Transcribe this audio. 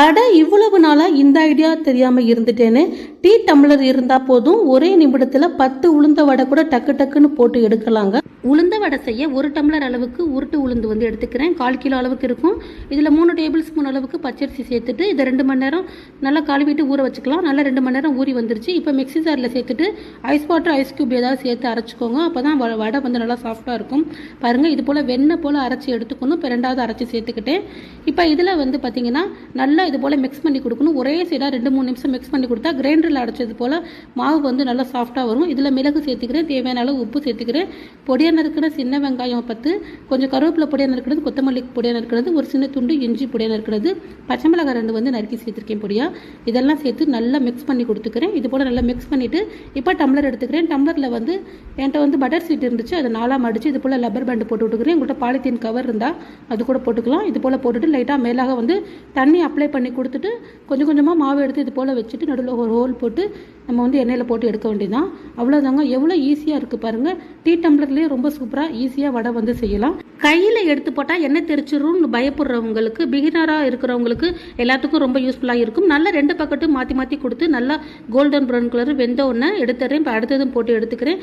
அட இவ்வளவு நாளாக இந்த ஐடியா தெரியாமல் இருந்துட்டேனே. டீ டம்ளர் இருந்தால் போதும் ஒரே நிமிடத்தில் பத்து உளுந்த வடை கூட டக்கு டக்குன்னு போட்டு எடுக்கலாங்க. உளுந்த வடை செய்ய ஒரு டம்ளர் அளவுக்கு உருட்டு உளுந்து வந்து எடுத்துக்கிறேன். கால் கிலோ அளவுக்கு இருக்கும். இதில் மூணு டேபிள் ஸ்பூன் அளவுக்கு பச்சரிசி சேர்த்துட்டு இதை ரெண்டு மணி நேரம் நல்லா கழுவிட்டு ஊற வச்சுக்கலாம். நல்லா ரெண்டு மணி நேரம் ஊறி வந்துருச்சு. இப்போ மிக்ஸி ஜாரில் சேர்த்துட்டு ஐஸ் வாட்டர் ஐஸ் கியூப் ஏதாவது சேர்த்து அரைச்சிக்கோங்க. அப்போ தான் வடை வந்து நல்லா சாஃப்டாக இருக்கும். பாருங்கள் இது போல் வெண்ணெய் போல் அரைச்சி எடுத்துக்கணும். இப்போ ரெண்டாவது அரைச்சி சேர்த்துக்கிட்டேன். இப்போ இதில் வந்து பார்த்தீங்கன்னா நல்லா இது போல் மிக்ஸ் பண்ணி கொடுக்கணும். ஒரே சைடாக ரெண்டு மூணு நிமிஷம் மிக்ஸ் பண்ணி கொடுத்தா கிரைண்டரில் அரைச்சது போல் மாவு வந்து நல்லா சாஃப்டாக வரும். இதில் மிளகு சேர்த்துக்கிறேன். தேவையான அளவு உப்பு சேர்த்துக்கிறேன். பொடியாக இருக்கிற சின்ன வெங்காயம் பத்து கொஞ்சம் கருவேப்பிலை பொடியாக நறுக்கிறது கொத்தமல்லி பொடியாக நறுக்கிறது ஒரு சின்ன துண்டு இஞ்சி பொடியாக நறுக்கிறது பச்சை மிளகாய் ரெண்டு வந்து நறுக்கி சேர்த்துருக்கேன் பொடியாக இதெல்லாம் சேர்த்து நல்லா மிக்ஸ் பண்ணி கொடுத்துக்கிறேன். இது போல் நல்லா மிக்ஸ் பண்ணிவிட்டு இப்போ டம்ளர் எடுத்துக்கிறேன். டம்ளரில் வந்து என்கிட்ட வந்து பட்டர் சீட் இருந்துச்சு அதை நாலாம் மடித்து இது போல் லப்பர் பேண்டு போட்டு விட்டுக்கிறேன். உங்கள்கிட்ட பாலித்தீன் கவர் இருந்தால் அது கூட போட்டுக்கலாம். இது போல் போட்டுட்டு லைட்டாக மேலாக வந்து தண்ணி அப்ளை பண்ணி கொடுத்துட்டு கொஞ்சம் கொஞ்சமாக மாவு எடுத்து இது போல் வச்சுட்டு நடுவில் ஒரு ஹோல் போட்டு நம்ம வந்து எண்ணெயில் போட்டு எடுக்க வேண்டியதுதான். அவ்வளோதாங்க எவ்வளோ ஈஸியாக இருக்குது பாருங்கள் டீ டம்ளர்லேயே ரொம்ப சூப்பராக ஈஸியாக வடை வந்து செய்யலாம். கையில் எடுத்து போட்டால் எண்ணெய் தெரிச்சிரும்னு பயப்படுறவங்களுக்கு பிகினராக இருக்கிறவங்களுக்கு எல்லாத்துக்கும் ரொம்ப யூஸ்ஃபுல்லாக இருக்கும். நல்லா ரெண்டு பக்கட்டும் மாற்றி மாற்றி கொடுத்து நல்லா கோல்டன் ப்ரௌன் கலர் வெந்த உடனே எடுத்துறேன் இப்போ அடுத்ததும் போட்டு எடுத்துக்கிறேன்.